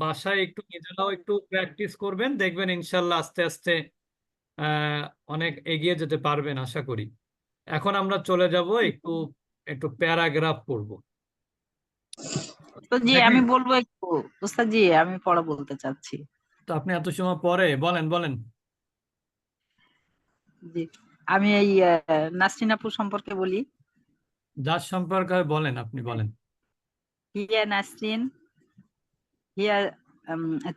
বাসায় একটু নিজেরাও একটু প্র্যাকটিস করবেন দেখবেন ইনশাল্লাহ আস্তে আস্তে অনেক এগিয়ে যেতে পারবেন আশা করি। এখন আমরা চলে যাব একটু একটু প্যারাগ্রাফ পড়ব। জি আমি বলব একটু উস্তাদ জি আমি পড়া বলতে চাচ্ছি। তো আপনি এত সময় পরে বলেন বলেন। জি আমি এই আহ, নাসরিন সম্পর্কে বলি। যার সম্পর্কে বলেন আপনি বলেন। হিয়া নাসরিন হিয়া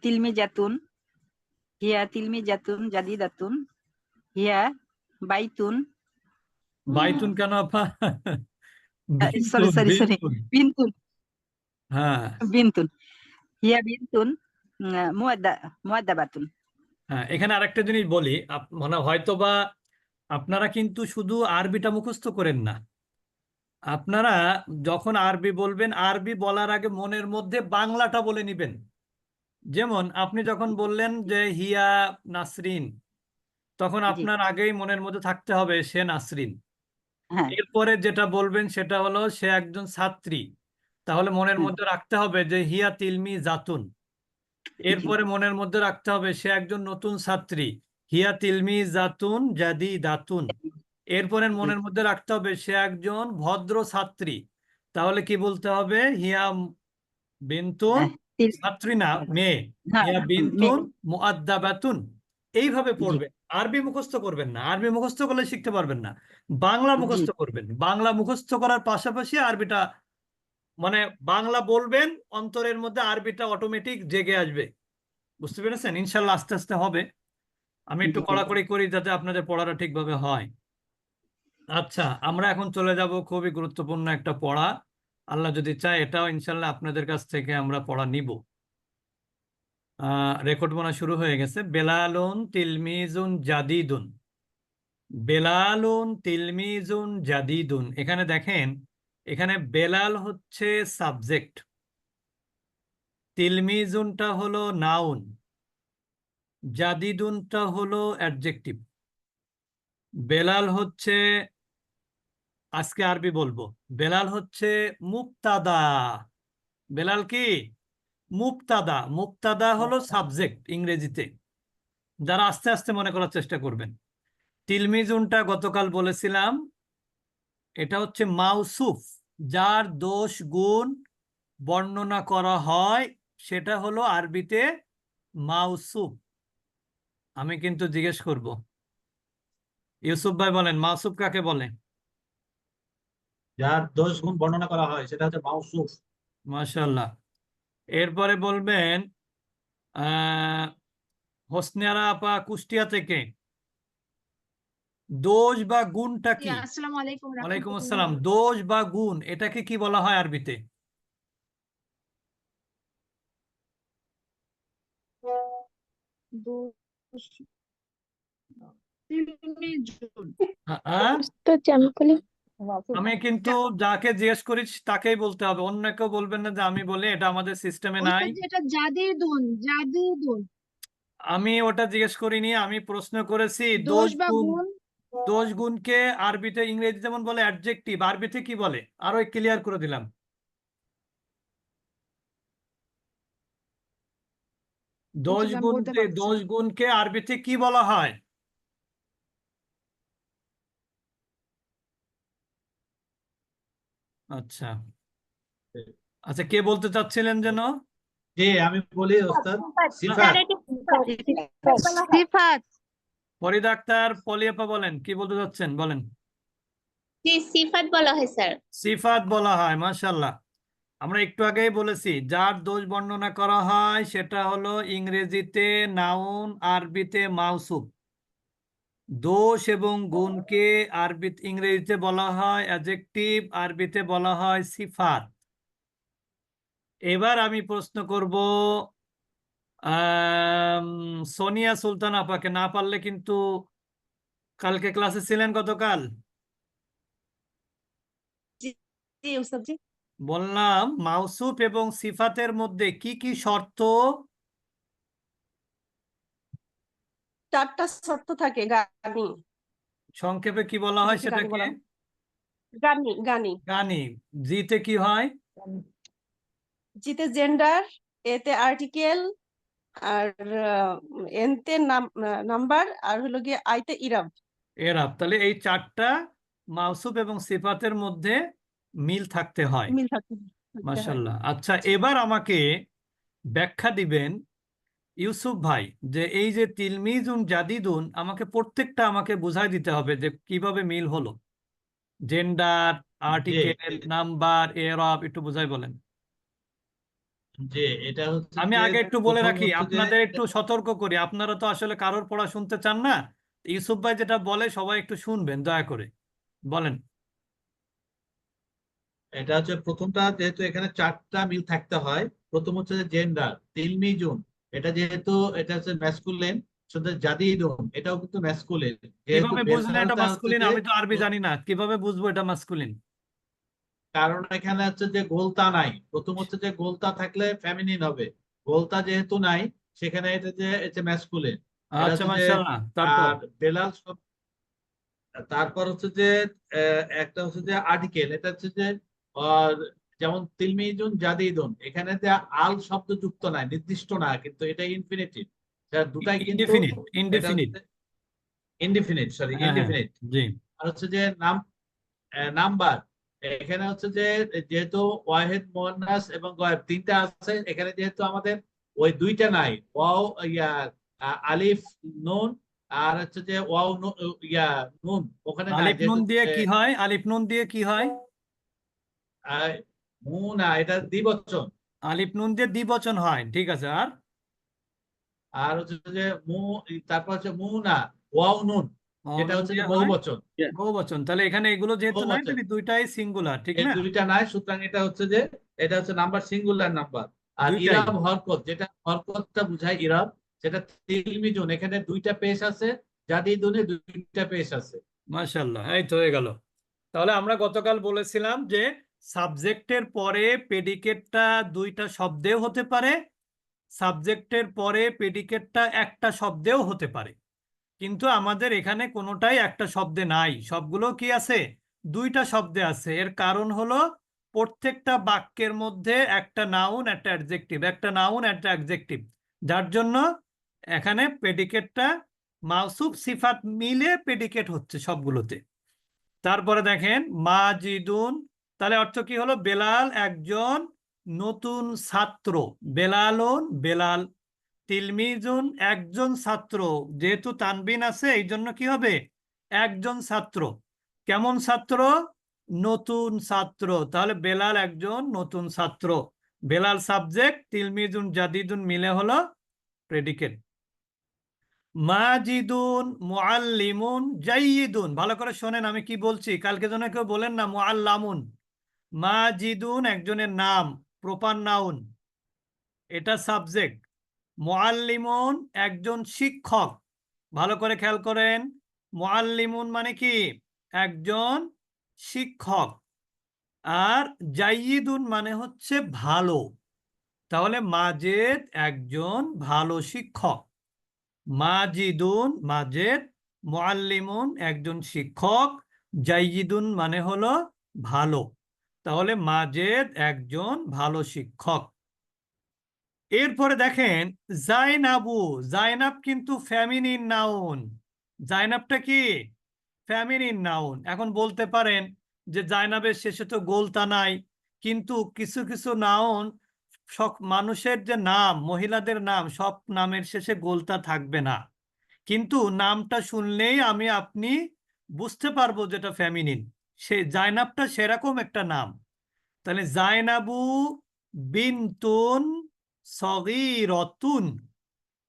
তিলমি জাতুন হিয়া তিলমি জাতুন জাদিদাতুন হিয়া বাইতুন। বাইতুন কেন আপা? সরি সরি সরি বিন্তুন। হ্যাঁ। বিনতুন। হিয়া বিনতুন মুয়াদ্দা মুয়াদ্দাবাতুন হ্যাঁ এখানে আরেকটা জিনিস বলি মানে হয়তো বা আপনারা কিন্তু শুধু আরবিটা মুখস্থ করেন না। আপনারা যখন আরবি বলবেন আরবি বলার আগে মনের মধ্যে বাংলাটা বলে নিবেন। যেমন আপনি যখন বললেন যে হিয়া নাসরিন তখন আপনার আগেই মনের মধ্যে থাকতে হবে সে নাসরিন। হ্যাঁ। এরপরে যেটা বলবেন সেটা হলো সে একজন ছাত্রী। তাহলে মনের মধ্যে রাখতে হবে যে হিয়া তিলমি জাতুন। এরপরে মনের মধ্যে রাখতে হবে সে একজন নতুন ছাত্রী। হিয়া তিলমি জাতুন জাদি দাতুন এরপরে মনের মধ্যে রাখতে হবে সে একজন ভদ্র ছাত্রী। তাহলে কি বলতে হবে? হিয়া বিন্তুন হ্যাঁ, ছাত্রী না মেয়ে। হ্যাঁ, হিয়া মেয়ে। বিন্তুন মুআদ্দাবাতুন। এইভাবে পড়বেন আরবি মুখস্থ করবেন না। আরবি মুখস্থ করলে শিখতে পারবেন না। বাংলা। মুখস্থ করবেন। বাংলা মুখস্থ করার পাশাপাশি আরবিটা মানে বাংলা বলবেন অন্তরের মধ্যে আরবিটা অটোমেটিক জেগে আসবে। বুঝতে পেরেছেন? ইনশাল্লাহ আস্তে আস্তে হবে। আমি একটু কড়াকড়ি করি যাতে আপনাদের পড়াটা ঠিকভাবে হয়। আচ্ছা আমরা এখন চলে যাব খুবই গুরুত্বপূর্ণ একটা পড়া। আল্লাহ যদি চায়, এটাও ইনশাল্লাহ আপনাদের কাছ থেকে আমরা পড়া নিব। রেকর্ড বানা শুরু হয়ে গেছে। বেলালুন তিলমিজুন জাদিদুন। বেলালুন তিলমিজুন জাদিদুন। এখানে দেখেন, এখানে বেলাল হচ্ছে সাবজেক্ট তিলমিজুনটা হলো নাউন জাদিদুনটা হলো অ্যাডজেক্টিভ বেলাল হচ্ছে আজকে আরবি বলব। বেলাল হচ্ছে মুক্তাদা। বেলাল কি? মুক্তাদা। মুক্তাদা হলো সাবজেক্ট ইংরেজিতে। যারা আস্তে আস্তে মনে করার চেষ্টা করবেন। তিলমিজুনটা গতকাল বলেছিলাম এটা হচ্ছে মাউসুফ। যার দোষ গুণ বর্ণনা করা হয় সেটা হলো আরবিতে মাউসুফ। আমি কিন্তু জিজ্ঞেস করব। ইউসুফ ভাই বলেন মাউসুফ কাকে বলে? যার দোষ গুণ বর্ণনা করা হয় সেটা হচ্ছে মাউসুফ মাশাল্লাহ এরপরে বলবেন আহ হোসনিয়ারা আপা কুষ্টিয়া থেকে। দোষ বা গুণটা কি? আসসালামু আলাইকুম ওয়ালাইকুম আসসালাম। দোষ বা গুণ এটাকে কি বলা হয় আরবিতে? দোষ। আমি কিন্তু যাকে জিজ্ঞেস করি তাকেই বলতে হবে। অন্য কেউ বলবেন না যে আমি বলি এটা আমাদের সিস্টেমে নাই। ওইটা যেটা জাদিদুন জাদিদুন আমি ওটা জিজ্ঞেস করিনি আমি প্রশ্ন করেছি দোষ বা গুণ দোষ গুণকে আরবিতে ইংরেজি যেমন বলে অ্যাডজেক্টিভ আরবিতে কি বলে? আরও ক্লিয়ার করে দিলাম। দোষ গুণকে দোষ গুণকে আরবিতে কি বলা হয়? আচ্ছা। আচ্ছা কে বলতে চাচ্ছিলেন যেন? যে আমি বলি ওস্তাদ। সিফাত। সিফাত। ফরিদ আক্তার পলিয়াপা বলেন কি বলতে চাচ্ছেন? বলেন। জি সিফাত বলা হয় স্যার। সিফাত বলা হয় মাশাল্লাহ আমরা একটু আগেই বলেছি যার দোষ বর্ণনা করা হয় সেটা হলো ইংরেজিতে নাউন আরবিতে মাউসুফ। দোষ এবং গুণকে আরবি ইংরেজিতে বলা হয় অ্যাডজেক্টিভ আরবিতে বলা হয় সিফাত। এবার আমি প্রশ্ন করব সোনিয়া সুলতান আপাকে না পারলে কিন্তু কালকে ক্লাসে ছিলেন গতকাল বললাম মাউসুফ এবং সিফাতের মধ্যে কি কি শর্ত চারটা শর্ত থাকে গানি। সংক্ষেপে কি বলা হয় কি গানি সেটাকে? গানি গানি। গানি। জিতে কি হয়? জিতে জেন্ডার এতে আর্টিকেল আর এনতে নাম নাম্বার আর হলো গিয়ে আইতে ইরাব। এরাব। তাহলে এই চারটা মাউসুফ এবং সিফাতের মধ্যে মিল থাকতে হয়। মিল থাকতে থাকতে মাশাল্লাহ। আচ্ছা এবার আমাকে ব্যাখ্যা দিবেন ইউসুফ ভাই যে এই যে তিলমিজুন জাদিদুন আমাকে প্রত্যেকটা আমাকে বুঝাই দিতে হবে যে কীভাবে মিল হলো। Gender article. নাম্বার এরব একটু বুঝাই বলেন। যে এটা হচ্ছে আমি আগে একটু বলে রাখি আপনাদের একটু সতর্ক করি আপনারা তো আসলে কারোর পড়া শুনতে চান না। ইউসুফ ভাই যেটা বলে সবাই একটু শুনবেন দয়া করে। বলেন। এটা হচ্ছে প্রথমটা যেহেতু এখানে চারটা মিল থাকতে হয় প্রথম হচ্ছে জেন্ডার তিলমিজুন এটা যেহেতু এটা হচ্ছে ম্যাসকুলিন শুধু জাদিদুন এটাও কিন্তু ম্যাসকুলিন কীভাবে বুঝলেন এটা মাস্কুলিন আমি তো আরবি জানি না। কীভাবে বুঝব এটা মাস্কুলিন কারণ এখানে হচ্ছে যে গোলতা নাই। প্রথম হচ্ছে যে গোলতা থাকলে ফেমিনিন হবে। গোলতা যেহেতু নাই সেখানে এটা যে এটা ম্যাসকুলিন আচ্ছা মাশাআল্লাহ তারপর? বেলাল তারপর হচ্ছে যে একটা হচ্ছে যে আর্টিকেল এটা হচ্ছে যে যেমন তিলমিজুন জাদিদুন এখানে যে আল শব্দ যুক্ত নাই নির্দিষ্ট না কিন্তু এটা ইনফিনিটিভ দুটাই indefinite indefinite indefinite sorry. Indefinite জি। আর হচ্ছে যে নাম নাম্বার এখানে হচ্ছে যে যেহেতু ওয়াহেদ মোয়ান্নাস এবং গয়েব তিনটা আছে এখানে যেহেতু আমাদের ওই দুইটা নাই ওয়াও ইয়া আলিফ নুন আর হচ্ছে যে ওয়াও ইয়া নুন ওখানে আলিফ নুন দিয়ে কি হয়? আলিফ নুন দিয়ে কি হয়? মু না এটা দ্বিবচন। আলিফ নুন দিয়ে দ্বিবচন হয় ঠিক আছে আর? আর হচ্ছে যে মু তারপর হচ্ছে মু না ওয়াও নুন যেটা নুন হচ্ছে যে বহুবচন। বহুবচন তাহলে এখানে এগুলো যেহেতু নাই তাহলে দুইটাই সিঙ্গুলার ঠিক না? দুইটা নাই সুতরাং এটা হচ্ছে যে এটা হচ্ছে নাম্বার সিঙ্গুলার নাম্বার আর ইরাব হরকত যেটা হরকতটা বুঝায় ইরাব সেটা তিলমিজুন এখানে দুইটা পেশ আছে জাদিদুনে দুইটা পেশ আছে। মাশাল্লাহ এই তো হয়ে গেল। তাহলে আমরা গতকাল বলেছিলাম যে সাবজেক্টের পরে পেডিকেটটা দুইটা শব্দেও হতে পারে, সাবজেক্টের পরে পেডিকেটটা একটা শব্দেও হতে পারে। কিন্তু আমাদের এখানে কোনোটাই একটা শব্দে নাই। সবগুলো কি আছে? দুইটা শব্দে আছে। এর কারণ হলো প্রত্যেকটা বাক্যের মধ্যে একটা নাউন একটা অ্যাডজেক্টিভ একটা নাউন একটা অ্যাডজেক্টিভ যার জন্য এখানে পেডিকেটটা মাউসুফ সিফাত মিলে পেডিকেট হচ্ছে সবগুলোতে। তারপরে দেখেন, মাজিদুন তাহলে অর্থ কি হলো? বেলাল একজন নতুন ছাত্র। বেলালুন বেলাল তিলমিজুন একজন ছাত্র। যেহেতু তানবিন আছে এই জন্য কি হবে? একজন ছাত্র। কেমন ছাত্র? নতুন ছাত্র। তাহলে বেলাল একজন নতুন ছাত্র। বেলাল সাবজেক্ট তিলমিজুন জাদিদুন মিলে হলো প্রেডিকেট মাজিদুন, মুআল্লিমুন, জাইয়িদুন। ভালো করে শোনেন, আমি কি বলছি? কালকে যেন কেউ বলেন না, মুআল্লামুন। মাজিদুন একজনের নাম, প্রপার নাউন। এটা সাবজেক্ট মুআল্লিমুন একজন শিক্ষক। ভালো করে খেয়াল করেন। মুআল্লিমুন মানে কি? একজন শিক্ষক। আর জাইয়িদুন মানে হচ্ছে ভালো। তাহলে মাজেদ একজন ভালো শিক্ষক। মাজিদুন, মাজেদ, মুআল্লিমুন একজন শিক্ষক। জাইয়িদুন মানে হলো ভালো। তাহলে মাজেদ একজন ভালো শিক্ষক। এরপরে দেখেন, জাইনাবু, জাইনাব কিন্তু ফ্যামিনিন নাউন। জাইনাবটা কি? Feminine noun. এখন বলতে পারেন যে জাইনাবের শেষে তো গোলতা নাই, কিন্তু কিছু কিছু নাউন সব মানুষের যে নাম, মহিলাদের নাম, সব নামের শেষে গোলতা থাকবে না। কিন্তু নামটা শুনলেই আমি, আপনি বুঝতে পারব যেটা ফ্যামিনিন। সে জাইনাবটা সেরকম একটা নাম। তাহলে জায়নাবু বিনতুন সগীরতুন।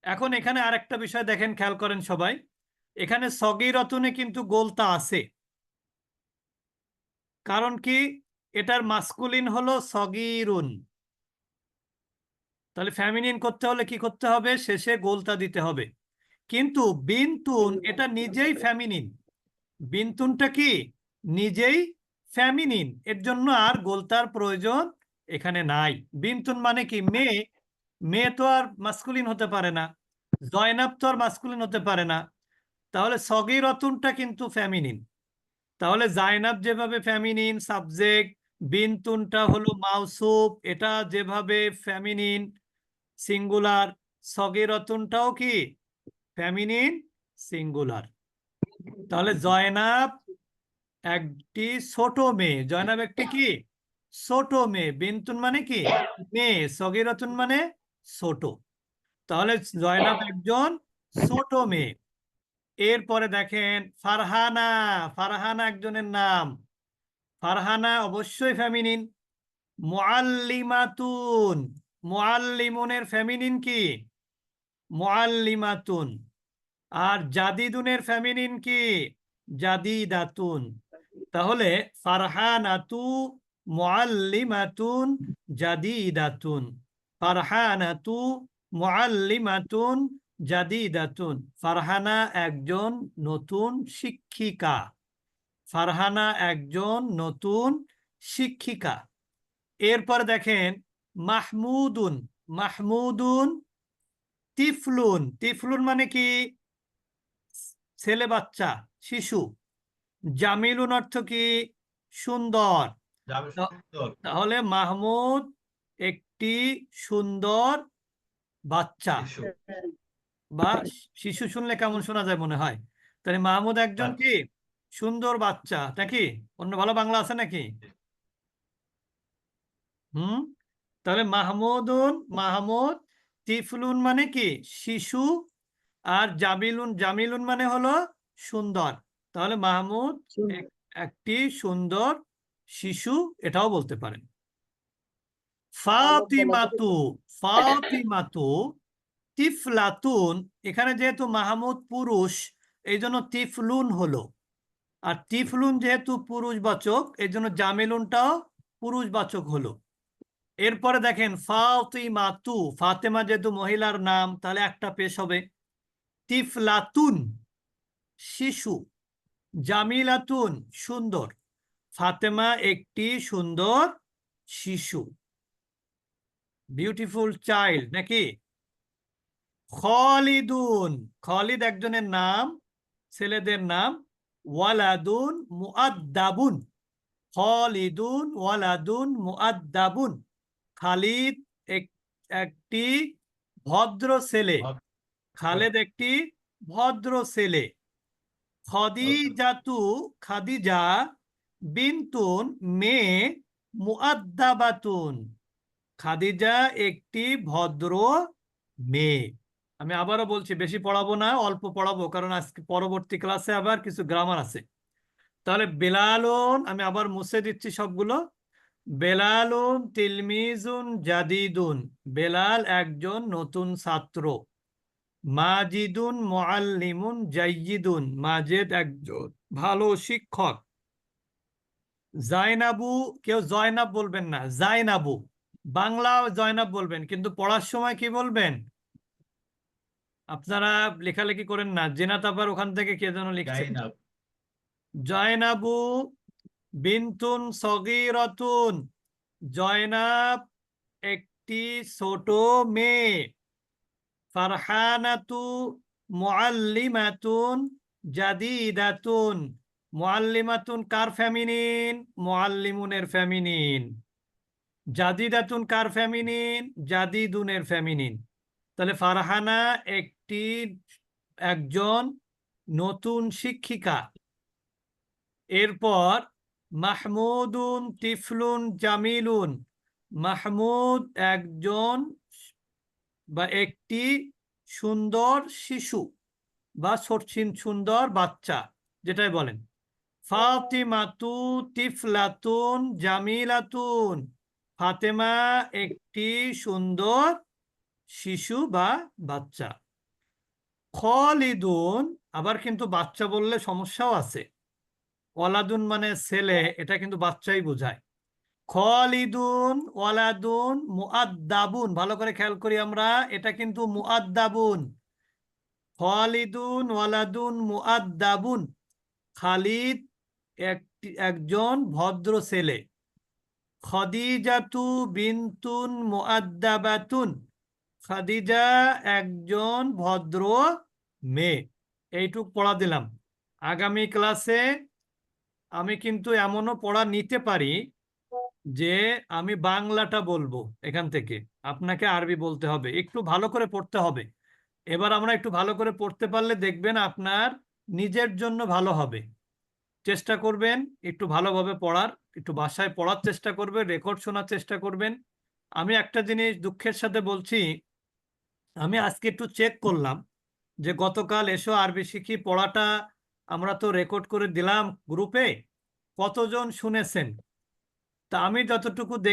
এখন এখানে আরেকটা বিষয় দেখেন, খেয়াল করেন সবাই। এখানে সগীরতুনে কিন্তু গোলতা আছে। কারণ কি? এটার মাস্কুলিন হলো সগীরুন। তাহলে ফ্যামিনিন করতে হলে কি করতে হবে? শেষে গোলতা দিতে হবে। কিন্তু বিনতুন, এটা নিজেই ফ্যামিনিন। বিনতুনটা কি? নিজেই ফ্যামিনিন। এর জন্য আর গোলতার প্রয়োজন এখানে নাই। বিনতুন মানে কি? মেয়ে। মেয়ে তো আর মাস্কুলিন হতে পারে না। জয়নাব তো আর মাস্কুলিন হতে পারে না। তাহলে সগিরতুনটা কিন্তু ফ্যামিনিন। তাহলে জায়নাব যেভাবে ফ্যামিনিন সাবজেক্ট বিনতুনটা হলো মাউসুফ। এটা যেভাবে ফ্যামিনিন সিঙ্গুলার সগিরতুনটাও কি? ফেমিনিন সিঙ্গুলার তাহলে জয়নাব একটি ছোট মেয়ে। জয়নাব একটি কি? ছোট মেয়ে। বিন্তুন মানে কি? মেয়ে। সগিরাতুন মানে ছোট। তাহলে জয়নাব একজন ছোট মেয়ে। এরপরে দেখেন ফারহানা। ফারহানা একজনের নাম। ফারহানা অবশ্যই ফেমিনিন মুআল্লিমাতুন। মুআল্লিমুনের ফেমিনিন কি? মুআল্লিমাতুন। আর জাদিদুনের ফেমিনিন কি? জাদিদাতুন। তাহলে ফারহানাতু মুআল্লিমাতুন জাদিদাতুন। ফারহানাতু মুআল্লিমাতুন জাদিদাতুন। ফারহানা একজন নতুন শিক্ষিকা। ফারহানা একজন নতুন শিক্ষিকা। এরপর দেখেন, মাহমুদুন মাহমুদুন তিফলুন। তিফলুন মানে কি? ছেলে বাচ্চা, শিশু। জামিলুন অর্থ কি? সুন্দর। তাহলে মাহমুদ একটি সুন্দর বাচ্চা। বা শিশু শুনলে কেমন শোনা যায় মনে হয়? তাহলে মাহমুদ একজন কি? সুন্দর বাচ্চা। নাকি অন্য ভালো বাংলা আছে নাকি? হুম? তাহলে মাহমুদুন মাহমুদ তিফলুন মানে কি? শিশু। আর জামিলুন জামিলুন মানে হলো সুন্দর। তাহলে মাহমুদ এক- একটি সুন্দর শিশু এটাও বলতে পারেন। ফাতিমাতু ফাতিমাতু তিফলাতুন এখানে যেহেতু মাহমুদ পুরুষ এই জন্য তিফলুন হলো। আর তিফলুন যেহেতু পুরুষবাচক এই জন্য জামিলুনটাও পুরুষবাচক হলো। এরপরে দেখেন ফাতিমাতু ফাতেমা যেহেতু মহিলার নাম তাহলে একটা পেশ হবে। তিফলাতুন শিশু জামিলাতুন সুন্দর। ফাতেমা একটি সুন্দর শিশু। বিউটিফুল চাইল্ড নাকি? খলিদুন খলিদ একজনের নাম ছেলেদের নাম ওয়ালাদুন মুআদ্দাবুন। খলিদুন ওয়ালাদুন মুআদ্দাবুন। খালিদ এক- একটি ভদ্র ছেলে। খালেদ একটি ভদ্র ছেলে। খদিজাতু খাদিজা বিনতুন মেয়ে মুআদ্দাবাতুন। খাদিজা একটি ভদ্র মেয়ে। আমি আবারও বলছি বেশি পড়াবো না অল্প পড়াবো কারণ আজকে পরবর্তী ক্লাসে আবার কিছু গ্রামার আছে। তাহলে বেলালুন আমি আবার মুছে দিচ্ছি সবগুলো। বেলালুন তিলমিজুন জাদিদুন। বেলাল একজন নতুন ছাত্র। মাজিদুন মুআল্লিমুন জাইয়িদুন মাজেদ একজন ভালো শিক্ষক। জাইনাবু কেউ জয়নাব বলবেন না জাইনাবু বাংলা জয়নাব বলবেন কিন্তু পড়ার সময় কি বলবেন? আপনারা লেখালেখি করেন না জেনাত আবার ওখান থেকে কে যেন জাইনাব। জয়নাবু বিনতুন সগীরাতুন জয়নাব একটি ছোট মেয়ে। ফারহানাতু মুআল্লিমাতুন জাদিদাতুন। মুআল্লিমাতুন কার ফেমিনিন মুআল্লিমুনের ফেমিনিন জাদিদাতুন কার ফেমিনিন জাদিদুনের ফেমিনিন তাহলে ফারহানা একটি, একজন নতুন শিক্ষিকা। এরপর মাহমুদুন তিফলুন জামিলুন। মাহমুদ একজন বা একটি সুন্দর শিশু বা সরছিন সুন্দর বাচ্চা, যেটাই বলেন। ফাতিমাতু তিফলাতুন জামিলাতুন। ফাতেমা একটি সুন্দর শিশু বা বাচ্চা। খলিদুন, আবার কিন্তু বাচ্চা বললে সমস্যাও আছে। অলাদুন মানে ছেলে, এটা কিন্তু বাচ্চাই বোঝায়। খলিদুন ওয়ালাদুন মুআদ্দাবুন। ভালো করে খেয়াল করি আমরা, এটা কিন্তু মুআদ্দাবুন। খলিদুন ওয়ালাদুন মুআদ্দাবুন। খালিদ একটি, একজন ভদ্র ছেলে। খদিজাতু বিনতুন মুআদ্দাবাতুন। খাদিজা একজন ভদ্র মেয়ে। এইটুক পড়া দিলাম। আগামী ক্লাসে আমি কিন্তু এমনও পড়া নিতে পারি। যে আমি বাংলাটা বলব এখান থেকে, আপনাকে আরবি বলতে হবে। একটু ভালো করে পড়তে হবে। এবার আমরা একটু ভালো করে পড়তে পারলে দেখবেন আপনার নিজের জন্য ভালো হবে। চেষ্টা করবেন একটু ভালোভাবে পড়ার, একটু বাসায় পড়ার চেষ্টা করবেন, রেকর্ড শোনার চেষ্টা করবেন। আমি একটা জিনিস দুঃখের সাথে বলছি, আমি আজকে একটু চেক করলাম যে গতকাল এসো আরবি শিখি, পড়াটা আমরা তো রেকর্ড করে দিলাম গ্রুপে, কতজন শুনেছেন? তা আমি যতটুকু দেখ